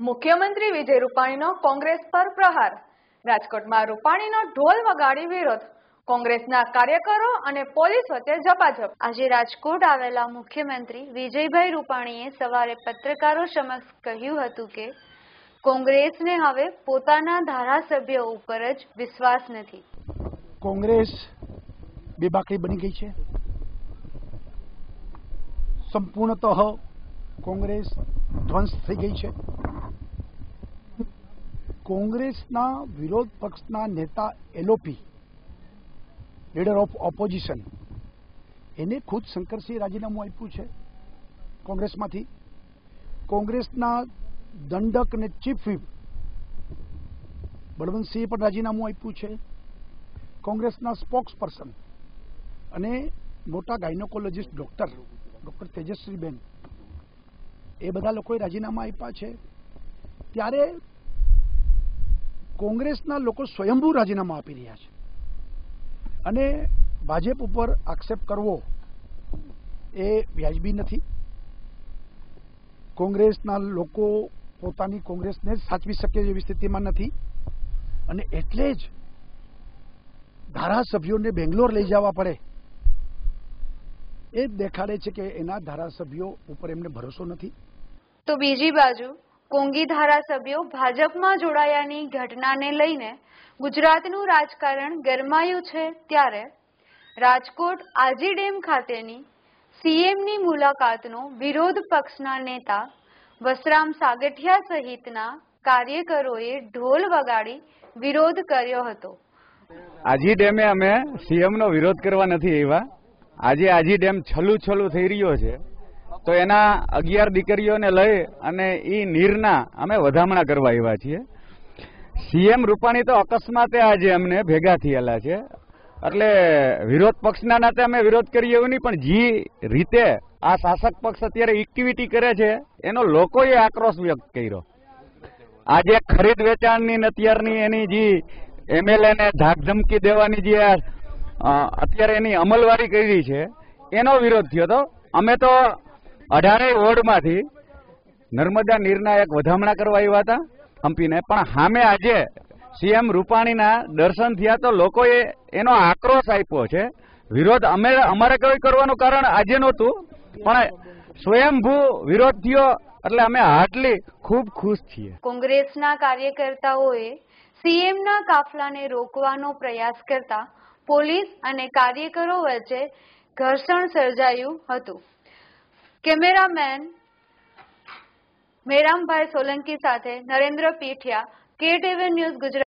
મુખ્યમંત્રી વિજય રૂપાણીનો કોંગ્રેસ પર પ્રહાર. રાજકોટમાં રૂપાણીનો ઢોલ વગાડી વિરોધ. કોંગ્રેસના કાર્યકરો અને પોલીસ વચ્ચે ઝપાઝપ. આજે રાજકોટ આવેલા મુખ્યમંત્રી વિજયભાઈ રૂપાણીએ સવારે પત્રકારો સમક્ષ કહ્યું હતું કે કોંગ્રેસને હવે પોતાના ધારાસભ્યો ઉપર જ વિશ્વાસ નથી. કોંગ્રેસ બેબાકડી બની ગઈ છે. સંપૂર્ણતઃ કોંગ્રેસ ધ્વંસ થઈ ગઈ છે. કોંગ્રેસના વિરોધ પક્ષના નેતા એલઓપી લીડર ઓફ ઓપોઝિશન એને ખુદ શંકરસિંહ રાજીનામું આપ્યું છે કોંગ્રેસમાંથી. કોંગ્રેસના દંડક અને ચીફ વ્હીપ બળવંતસિંહે પણ રાજીનામું આપ્યું છે. કોંગ્રેસના સ્પોક્સ પર્સન અને મોટા ગાયનોકોલોજીસ્ટ ડોક્ટર ડોક્ટર તેજસ્વીબેન, એ બધા લોકોએ રાજીનામા આપ્યા છે. ત્યારે કોંગ્રેસના લોકો સ્વયંભૂ રાજીનામા આપી રહ્યા છે. અને ભાજપ ઉપર આક્ષેપ કરવો એ વ્યાજબી નથી. કોંગ્રેસના લોકો પોતાની કોંગ્રેસને સાચવી શકે એવી સ્થિતિમાં નથી. અને એટલે જ ધારાસભ્યોને બેંગ્લોર લઈ જવા પડે. એ દેખાડે છે કે એના ધારાસભ્યો ઉપર એમને ભરોસો નથી. તો બીજી બાજુ કોંગી ધારાસભ્યો ભાજપમાં જોડાયાની ઘટનાને લઈને ગુજરાતનું રાજકારણ ગરમાયું છે ત્યારે રાજકોટ આજી ડેમ ખાતેની સીએમની મુલાકાતનો વિરોધ પક્ષના નેતા વસરામ સાગઠિયા સહિતના કાર્યકરોએ ઢોલ વગાડી વિરોધ કર્યો હતો. આજી ડેમે અમે સીએમનો વિરોધ કરવા નથી આવ્યા. આજે આજી ડેમ છલું છલું થઈ રહ્યો છે. તો એના અગિયાર દીકરીઓને લઈ અને એ નીરના અમે વધામણા કરવા આવ્યા છીએ. સીએમ રૂપાણી તો અકસ્માતે આજે અમને ભેગા થયેલા છે. એટલે વિરોધ પક્ષના નાતે અમે વિરોધ કરીએ એવું નહીં, પણ જે રીતે આ શાસક પક્ષ અત્યારે ઇક્વિટી કરે છે, એનો લોકોએ આક્રોશ વ્યક્ત કર્યો. આજે ખરીદ વેચાણની અત્યારની એની જે એમએલએને ધાકધમકી દેવાની જે અત્યારે એની અમલવારી કરી છે, એનો વિરોધ થયો હતો. અમે તો અઢારેય વોર્ડમાંથી નર્મદા નીરના એક વધામણા કરવા આવ્યા હતા હમ્પીને પણ સામે આજે સીએમ રૂપાણીના દર્શન થયા તો લોકોએ એનો આક્રોશ આપ્યો છે. વિરોધ અમે અમારે કોઈ કરવાનું કારણ આજે નહોતું, પણ સ્વયંભૂ વિરોધ થયો એટલે અમે હાટલી ખૂબ ખુશ છીએ. કોંગ્રેસના કાર્યકર્તાઓએ સીએમના કાફલાને રોકવાનો પ્રયાસ કરતા પોલીસ અને કાર્યકરો વચ્ચે ઘર્ષણ સર્જાયું હતું. કેમેરામેન મેરામભાઈ સોલંકી સાથે નરેન્દ્ર પીઠિયા કેટીવી ન્યૂઝ ગુજરાત.